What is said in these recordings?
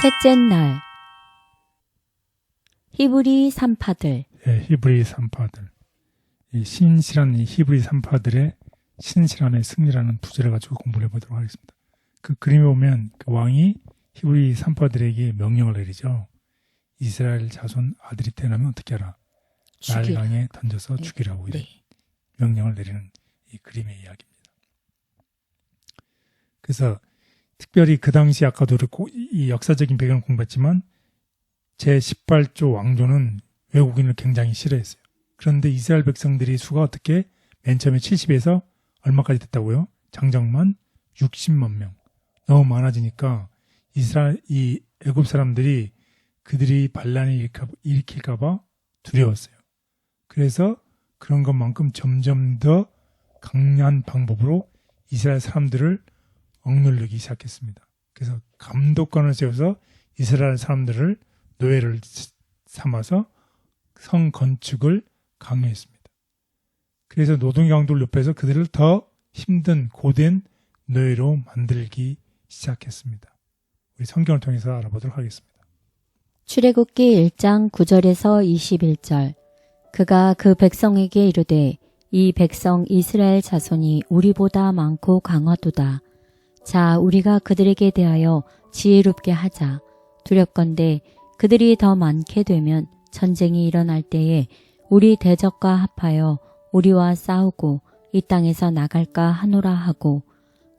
셋째 날 히브리 산파들 예, 히브리 산파들. 이 신실한 이 히브리 산파들의 신실함의 승리라는 부제를 가지고 공부를 해보도록 하겠습니다. 그 그림에 보면 그 왕이 히브리 산파들에게 명령을 내리죠. 이스라엘 자손 아들이 태어나면 어떻게 하라? 죽이라. 날강에 던져서 네. 죽이라고 이런 네. 명령을 내리는 이 그림의 이야기입니다. 그래서 특별히 그 당시 아까도 그렇고 이- 이 역사적인 배경을 공부했지만 제18조 왕조는 외국인을 굉장히 싫어했어요. 그런데 이스라엘 백성들이 수가 어떻게 맨 처음에 70에서 얼마까지 됐다고요? 장정만 60만 명. 너무 많아지니까 이스라엘 이 애굽 사람들이 그들이 반란을 일으켜, 일으킬까 봐 두려웠어요. 그래서 그런 것만큼 점점 더 강한 방법으로 이스라엘 사람들을 억누르기 시작했습니다. 그래서 감독관을 세워서 이스라엘 사람들을 노예를 삼아서 성 건축을 강요했습니다. 그래서 노동 강도를 높여서 그들을 더 힘든 고된 노예로 만들기 시작했습니다. 우리 성경을 통해서 알아보도록 하겠습니다. 출애굽기 1장 9절에서 21절 그가 그 백성에게 이르되 이 백성 이스라엘 자손이 우리보다 많고 강하도다. 자 우리가 그들에게 대하여 지혜롭게 하자. 두렵건대 그들이 더 많게 되면 전쟁이 일어날 때에 우리 대적과 합하여 우리와 싸우고 이 땅에서 나갈까 하노라 하고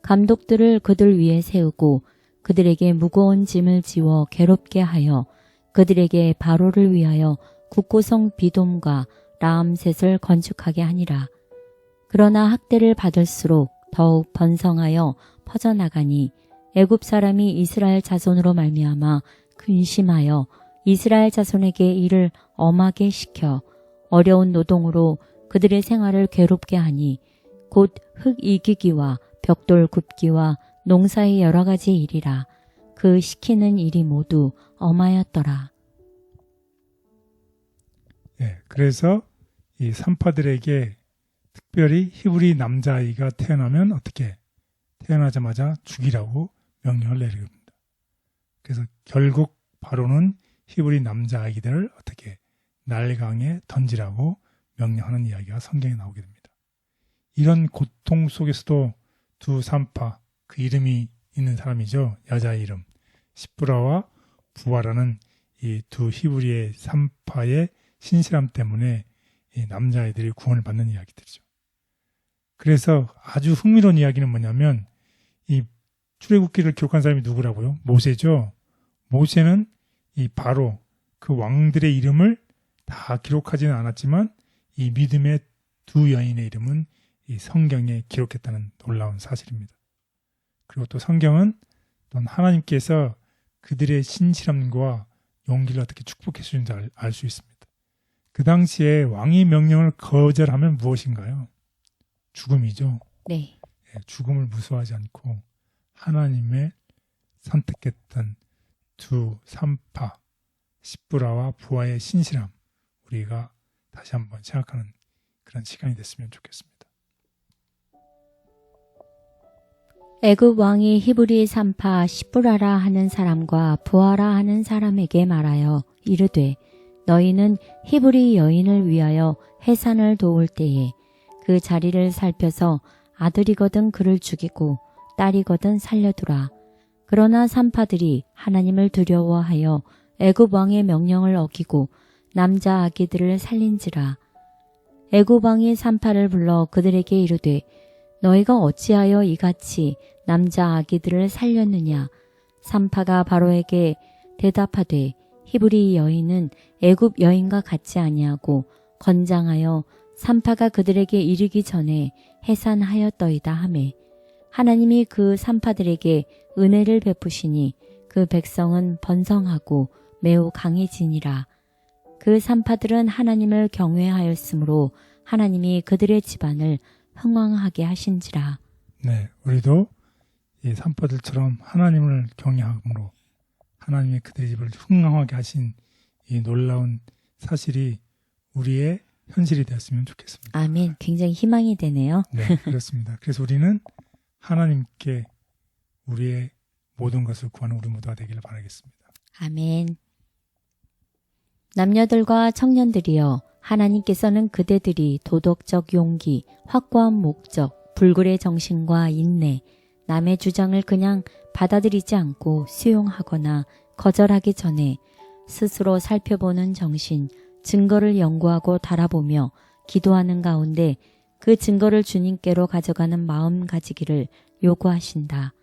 감독들을 그들 위에 세우고 그들에게 무거운 짐을 지워 괴롭게 하여 그들에게 바로를 위하여 국고성 비돔과 라암셋을 건축하게 하니라. 그러나 학대를 받을수록 더욱 번성하여 퍼져나가니 애굽 사람이 이스라엘 자손으로 말미암아 근심하여 이스라엘 자손에게 일을 엄하게 시켜 어려운 노동으로 그들의 생활을 괴롭게 하니 곧 흙 이기기와 벽돌 굽기와 농사의 여러 가지 일이라 그 시키는 일이 모두 엄하였더라. 예, 그래서 이 산파들에게 특별히 히브리 남자아이가 태어나면 어떻게 태어나자마자 죽이라고 명령을 내립니다. 그래서 결국 바로는 히브리 남자 아이들을 어떻게 날강에 던지라고 명령하는 이야기가 성경에 나오게 됩니다. 이런 고통 속에서도 두 산파 그 이름이 있는 사람이죠. 여자 이름 시프라와 부하라는 이 두 히브리의 산파의 신실함 때문에 이 남자아이들이 구원을 받는 이야기들이죠. 그래서 아주 흥미로운 이야기는 뭐냐면 이 출애굽기를 기록한 사람이 누구라고요? 모세죠. 모세는 이 바로 그 왕들의 이름을 다 기록하지는 않았지만 이 믿음의 두 여인의 이름은 이 성경에 기록했다는 놀라운 사실입니다. 그리고 또 성경은 또 하나님께서 그들의 신실함과 용기를 어떻게 축복해 주는지 알 수 있습니다. 그 당시에 왕의 명령을 거절하면 무엇인가요? 죽음이죠. 네. 예, 죽음을 무서워하지 않고 하나님의 선택했던 두 산파 시브라와 부하의 신실함 우리가 다시 한번 생각하는 그런 시간이 됐으면 좋겠습니다. 애굽 왕이 히브리 산파 시브라라 하는 사람과 부하라 하는 사람에게 말하여 이르되 너희는 히브리 여인을 위하여 해산을 도울 때에 그 자리를 살펴서 아들이거든 그를 죽이고 딸이거든 살려두라. 그러나 산파들이 하나님을 두려워하여 애굽 왕의 명령을 어기고 남자 아기들을 살린지라. 애굽 왕이 산파를 불러 그들에게 이르되 너희가 어찌하여 이같이 남자 아기들을 살렸느냐? 산파가 바로에게 대답하되 히브리 여인은 애굽 여인과 같지 아니하고 건장하여 산파가 그들에게 이르기 전에 해산하였더이다 하매 하나님이 그 산파들에게 은혜를 베푸시니 그 백성은 번성하고 매우 강해지니라. 그 산파들은 하나님을 경외하였으므로 하나님이 그들의 집안을 흥왕하게 하신지라. 네, 우리도 이 산파들처럼 하나님을 경외함으로 하나님의 그들의 집을 흥왕하게 하신 이 놀라운 사실이 우리의 현실이 되었으면 좋겠습니다. 아멘. 굉장히 희망이 되네요. 네, 그렇습니다. 그래서 우리는 하나님께 우리의 모든 것을 구하는 우리 모두가 되기를 바라겠습니다. 아멘. 남녀들과 청년들이여 하나님께서는 그대들이 도덕적 용기, 확고한 목적, 불굴의 정신과 인내, 남의 주장을 그냥 받아들이지 않고 수용하거나 거절하기 전에 스스로 살펴보는 정신, 증거를 연구하고 달아보며 기도하는 가운데 그 증거를 주님께로 가져가는 마음 가지기를 요구하신다.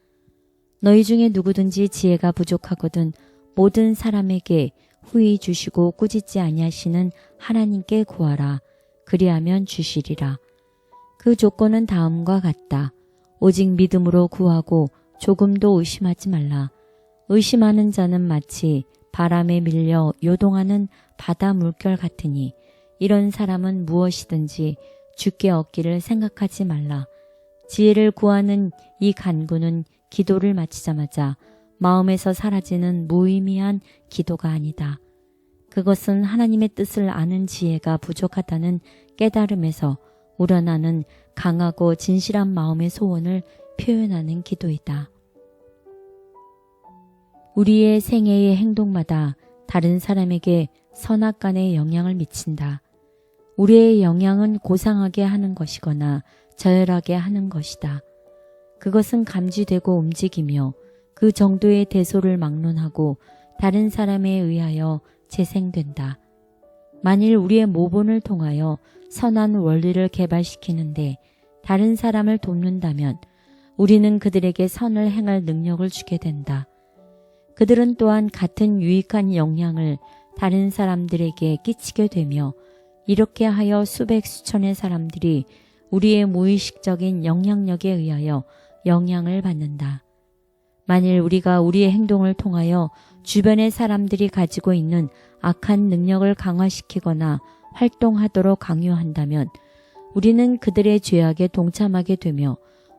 너희 중에 누구든지 지혜가 부족하거든 모든 사람에게 후히 주시고 꾸짖지 아니하시는 하나님께 구하라. 그리하면 주시리라. 그 조건은 다음과 같다. 오직 믿음으로 구하고 조금도 의심하지 말라. 의심하는 자는 마치 바람에 밀려 요동하는 바다 물결 같으니 이런 사람은 무엇이든지 죽게 얻기를 생각하지 말라. 지혜를 구하는 이 간구는 기도를 마치자마자 마음에서 사라지는 무의미한 기도가 아니다. 그것은 하나님의 뜻을 아는 지혜가 부족하다는 깨달음에서 우러나는 강하고 진실한 마음의 소원을 표현하는 기도이다. 우리의 생애의 행동마다 다른 사람에게 선악간의 영향을 미친다. 우리의 영향은 고상하게 하는 것이거나 저열하게 하는 것이다. 그것은 감지되고 움직이며 그 정도의 대소를 막론하고 다른 사람에 의하여 재생된다. 만일 우리의 모본을 통하여 선한 원리를 개발시키는데 다른 사람을 돕는다면 우리는 그들에게 선을 행할 능력을 주게 된다. 그들은 또한 같은 유익한 영향을 다른 사람들에게 끼치게 되며 이렇게 하여 수백 수천의 사람들이 우리의 무의식적인 영향력에 의하여 영향을 받는다. 만일 우리가 우리의 행동을 통하여 주변의 사람들이 가지고 있는 악한 능력을 강화시키거나 활동하도록 강요한다면 우리는 그들의 죄악에 동참하게 되며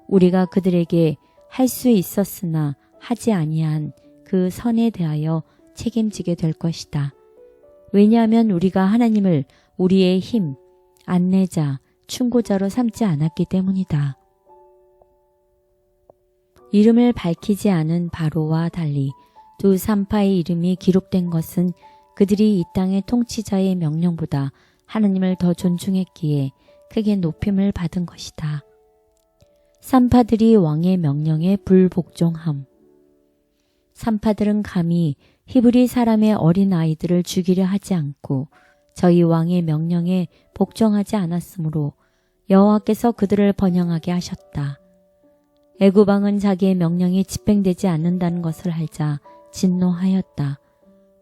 우리가 그들에게 할 수 있었으나 하지 아니한 그 선에 대하여 책임지게 될 것이다. 왜냐하면 우리가 하나님을 우리의 힘, 안내자, 충고자로 삼지 않았기 때문이다. 이름을 밝히지 않은 바로와 달리 두 산파의 이름이 기록된 것은 그들이 이 땅의 통치자의 명령보다 하나님을 더 존중했기에 크게 높임을 받은 것이다. 산파들이 왕의 명령에 불복종함. 산파들은 감히 히브리 사람의 어린 아이들을 죽이려 하지 않고 저희 왕의 명령에 복종하지 않았으므로 여호와께서 그들을 번영하게 하셨다. 애구방은 자기의 명령이 집행되지 않는다는 것을 알자 진노하였다.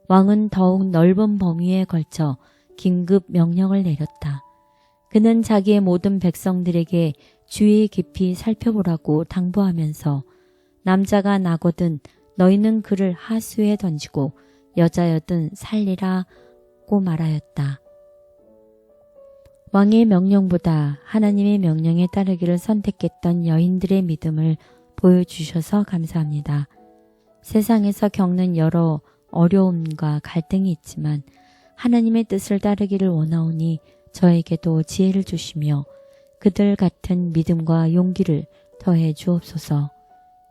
왕은 더욱 넓은 범위에 걸쳐 긴급 명령을 내렸다. 그는 자기의 모든 백성들에게 주의 깊이 살펴보라고 당부하면서 남자가 나거든 너희는 그를 하수에 던지고 여자여든 살리라고 말하였다. 왕의 명령보다 하나님의 명령에 따르기를 선택했던 여인들의 믿음을 보여주셔서 감사합니다. 세상에서 겪는 여러 어려움과 갈등이 있지만 하나님의 뜻을 따르기를 원하오니 저에게도 지혜를 주시며 그들 같은 믿음과 용기를 더해 주옵소서